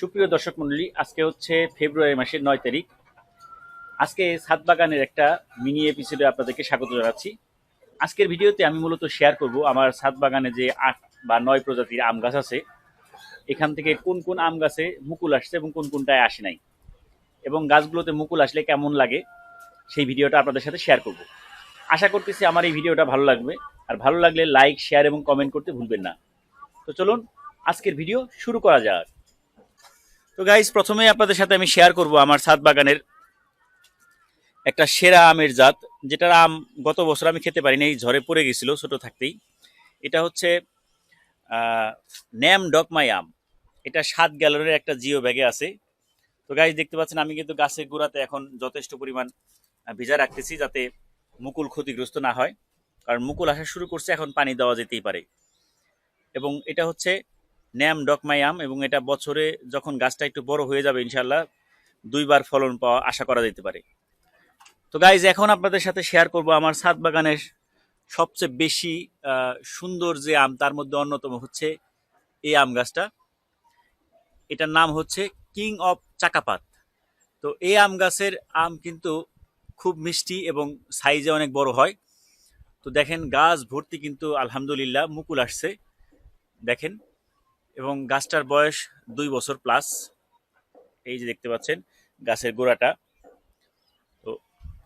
সুপ্রিয় দর্শক মন্ডলী, আজকে হচ্ছে ফেব্রুয়ারি মাসের নয় তারিখ। আজকে ছাদ বাগানের একটা মিনি এপিসোডে আপনাদেরকে স্বাগত জানাচ্ছি। আজকের ভিডিওতে আমি মূলত শেয়ার করব আমার ছাদ বাগানে যে আট বা নয় প্রজাতির আম গাছ আছে, এখান থেকে কোন কোন আম গাছে মুকুল আসছে এবং কোন কোনটায় আসে নাই, এবং গাছগুলোতে মুকুল আসলে কেমন লাগে সেই ভিডিওটা আপনাদের সাথে শেয়ার করব। আশা করতেছি আমার এই ভিডিওটা ভালো লাগবে, আর ভালো লাগলে লাইক শেয়ার এবং কমেন্ট করতে ভুলবেন না। তো চলুন, আজকের ভিডিও শুরু করা যাক। তো গাইজ প্রথমে আপনাদের সাথে আমি শেয়ার করব আমার ছাদ বাগানের একটা সেরা আমের জাত, যেটার আম গত বছর আমি খেতে পারিনি, এই ঝড়ে পড়ে গেছিল ছোট থাকতেই। এটা হচ্ছে ন্যাম ডকমাই আম এটা সাত গ্যালনের একটা জিও ব্যাগে আছে। তো গাইজ দেখতে পাচ্ছেন, আমি কিন্তু গাছের গোড়াতে এখন যথেষ্ট পরিমাণ ভিজা রাখতেছি যাতে মুকুল ক্ষতিগ্রস্ত না হয়। কারণ মুকুল আসা শুরু করছে, এখন পানি দেওয়া যেতেই পারে। এবং এটা হচ্ছে ন্যাম ডকমাই আম এবং এটা বছরে যখন গাছটা একটু বড় হয়ে যাবে ইনশাল্লাহ দুইবার ফলন পাওয়া আশা করা যেতে পারে। তো গাইজ এখন আপনাদের সাথে শেয়ার করব আমার ছাদ বাগানের সবচেয়ে বেশি সুন্দর যে আম, তার মধ্যে অন্যতম হচ্ছে এই আম গাছটা। এটার নাম হচ্ছে কিং অফ চাকাপাত তো এই আম গাছের আম কিন্তু খুব মিষ্টি এবং সাইজে অনেক বড় হয়। তো দেখেন, গাছ ভর্তি কিন্তু আলহামদুলিল্লাহ মুকুল আসছে। দেখেন এবং গাছটার বয়স দুই বছর প্লাস এই যে দেখতে পাচ্ছেন, গাছের গোড়াটা। তো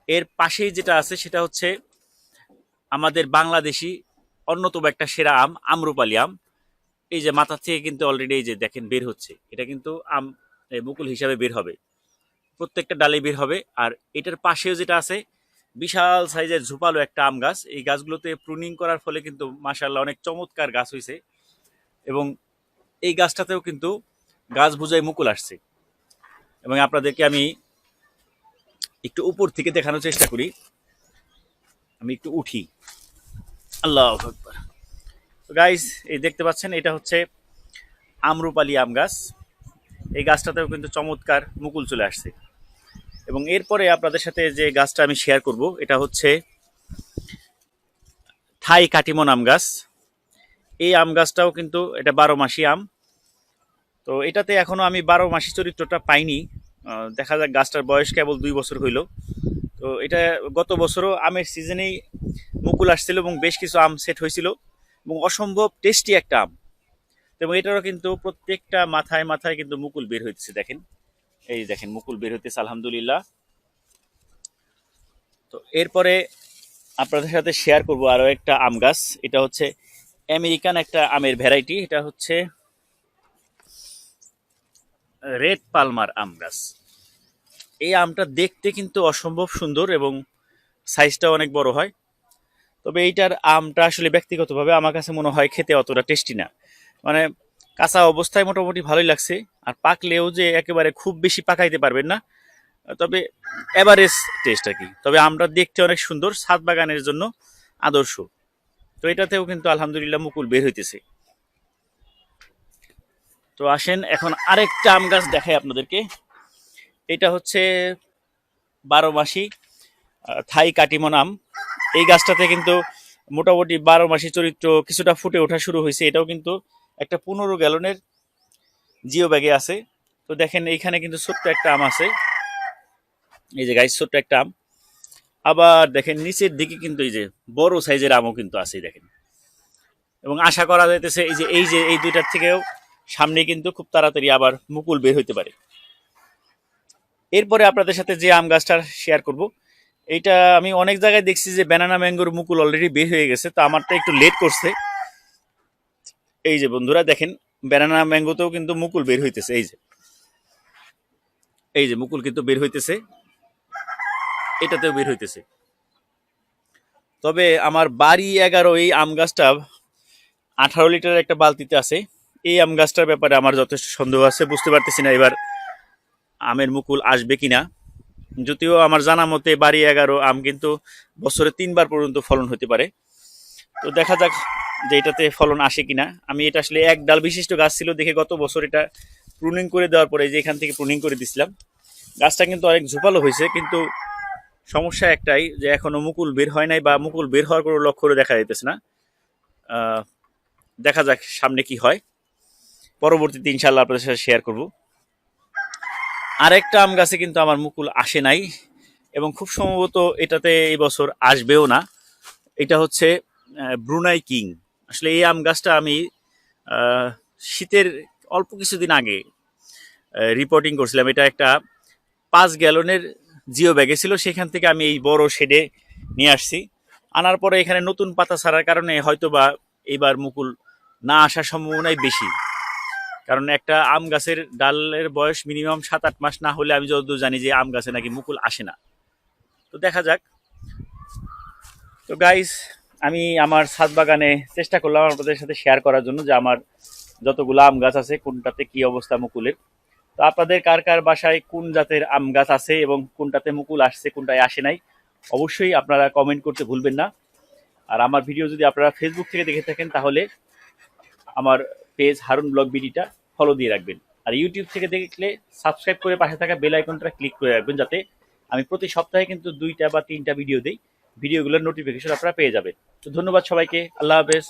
এর পাশেই যেটা আছে সেটা হচ্ছে আমাদের বাংলাদেশি অন্যতম একটা সেরা আম, আমরুপালি আম। এই যে মাথা থেকে কিন্তু অলরেডি এই যে দেখেন বের হচ্ছে। এটা কিন্তু আম মুকুল হিসাবে বের হবে। প্রত্যেকটা ডালে বের হবে। আর এটার পাশেও যেটা আছে, বিশাল সাইজের ঝোপালো একটা আম গাছ। এই গাছগুলোতে প্রুনিং করার ফলে কিন্তু মাসাল্লাহ অনেক চমৎকার গাছ হয়েছে এবং এই গাছটাতেও কিন্তু গাছ বুঝাই মুকুল আসছে। এবং আপনাদেরকে আমি একটু উপর থেকে দেখানোর চেষ্টা করি। আমি একটু উঠি। আল্লাহ আকবার। গাইস এই দেখতে পাচ্ছেন, এটা হচ্ছে আমরুপালি আম গাছ। এই গাছটাতেও কিন্তু চমৎকার মুকুল চলে আসছে। এবং এরপরে আপনাদের সাথে যে গাছটা আমি শেয়ার করব, এটা হচ্ছে থাই কাটিমন আম গাছ। এই আম গাছটাও কিন্তু এটা বারো মাসি আম। তো এটাতে এখনও আমি বারো মাসি চরিত্রটা পাইনি। দেখা যাক গাছটার বয়স কেবল দুই বছর হইল। তো এটা গত বছরও আমের সিজনেই মুকুল আসছিল এবং বেশ কিছু আম সেট হয়েছিল এবং অসম্ভব টেস্টি একটা আম। এবং এটারও কিন্তু প্রত্যেকটা মাথায় মাথায় কিন্তু মুকুল বের হইতেছে, দেখেন। এই দেখেন, মুকুল বের হইতেছে, আলহামদুলিল্লাহ। তো এরপরে আপনাদের সাথে শেয়ার করব আরও একটা আম গাছ। এটা হচ্ছে আমেরিকান একটা আমের ভ্যারাইটি, এটা হচ্ছে রেড পালমার আম গাছ। এই আমটা দেখতে কিন্তু অসম্ভব সুন্দর এবং সাইজটা অনেক বড় হয়। তবে এইটার আমটা আসলে ব্যক্তিগতভাবে আমার কাছে মনে হয় খেতে অতটা টেস্টি না। মানে কাঁচা অবস্থায় মোটামুটি ভালোই লাগছে, আর পাকলেও যে একেবারে খুব বেশি পাকাইতে পারবেন না, তবে এভারেজ টেস্ট আর কি। তবে আমটা দেখতে অনেক সুন্দর ছাদ বাগানের জন্য আদর্শ। তো এটাতেও কিন্তু আলহামদুলিল্লাহ মুকুল বের হইতেছে। তো আসেন, এখন আরেকটা আম গাছ দেখাই আপনাদেরকে। এটা হচ্ছে বারো মাসি থাই কাটিমন আম। এই গাছটাতে কিন্তু মোটামুটি বারো মাসি চরিত্র কিছুটা ফুটে ওঠা শুরু হয়েছে। এটাও কিন্তু একটা পনেরো গ্যালনের জিও ব্যাগে আছে। তো দেখেন, এইখানে কিন্তু ছোট্ট একটা আম আছে। এই যে গাছ ছোট্ট একটা আম। আবার দেখেন নিচের দিকে কিন্তু এই যে বড় সাইজের আমও কিন্তু আছে দেখেন। এবং আশা করা যাইতেছে এই যে এই যে, এই দুইটার থেকেও সামনে কিন্তু খুব তাড়াতাড়ি আবার মুকুল বের হইতে পারে। এরপরে আপনাদের সাথে যে আম গাছটা শেয়ার করব, এইটা আমি অনেক জায়গায় দেখছি যে ব্যানানা ম্যাঙ্গোর মুকুল অলরেডি বের হয়ে গেছে, তো আমারটা একটু লেট করছে। এই যে বন্ধুরা, দেখেন ব্যানানা ম্যাঙ্গোতেও কিন্তু মুকুল বের হইতেছে, এই যে। এই যে মুকুল কিন্তু বের হইতেছে। এটাতেও বের হইতেছে। তবে আমার বাড়ি এগারো, এই আম গাছটা আঠারো লিটার একটা বালতিতে আছে। এই আম গাছটার ব্যাপারে আমার যথেষ্ট সন্দেহ আছে, বুঝতে পারতেছি না এবার আমের মুকুল আসবে কিনা। যদিও আমার জানা মতে বাড়ি এগারো আম কিন্তু বছরে তিনবার পর্যন্ত ফলন হতে পারে। তো দেখা যাক যে এটাতে ফলন আসে কিনা। আমি এটা আসলে এক ডাল বিশিষ্ট গাছ ছিল দেখে গত বছর এটা প্রুনিং করে দেওয়ার পরে যে এখান থেকে প্রুনিং করে দিছিলাম। গাছটা কিন্তু অনেক ঝোপালো হয়েছে, কিন্তু সমস্যা একটাই যে এখনও মুকুল বের হয় নাই বা মুকুল বের হওয়ার কোনো লক্ষ্য দেখা যাইতেছে না। দেখা যাক সামনে কি হয়। পরবর্তীতে ইনশাল্লাহ আপনাদের সাথে শেয়ার করব। আরেকটা আম গাছে কিন্তু আমার মুকুল আসে নাই এবং খুব সম্ভবত এটাতে এই বছর আসবেও না। এটা হচ্ছে ব্রুনাই কিং। আসলে এই আম গাছটা আমি শীতের অল্প কিছুদিন আগে রিপোর্টিং করছিলাম। এটা একটা পাঁচ গ্যালনের জিও ব্যাগে ছিল, সেখান থেকে আমি এই বড় শেডে নিয়ে আসছি। আনার পরে এখানে নতুন পাতা ছাড়ার কারণে হয়তো বা এইবার মুকুল না আসার সম্ভাবনাই বেশি। কারণ একটা আম গাছের ডালের বয়স মিনিমাম সাত আট মাস না হলে আমি যতদূর জানি যে আম গাছে নাকি মুকুল আসে না। তো দেখা যাক। তো গাইস আমি আমার ছাদ বাগানে চেষ্টা করলাম আপনাদের সাথে শেয়ার করার জন্য যে আমার যতগুলো আম গাছ আছে, কোনটাতে কি অবস্থা মুকুলের। তো আপনাদের কার কার বাসায় কোন জাতের আম গাছ আছে এবং কোনটাতে মুকুল আসছে, কোনটায় আসে নাই, অবশ্যই আপনারা কমেন্ট করতে ভুলবেন না। আর আমার ভিডিও যদি আপনারা ফেসবুক থেকে দেখে থাকেন, তাহলে আমার পেজ হারুন ব্লগ বিডিটা ফলো দিয়ে রাখবেন। আর ইউটিউব থেকে দেখলে সাবস্ক্রাইব করে পাশে থাকা বেল আইকনটা ক্লিক করে রাখবেন, যাতে আমি প্রতি সপ্তাহে কিন্তু দুইটা বা তিনটা ভিডিও দিই। ভিডিওগুলোর নোটিফিকেশন আপনারা পেয়ে যাবেন। তো ধন্যবাদ সবাইকে। আল্লাহ হাফেজ।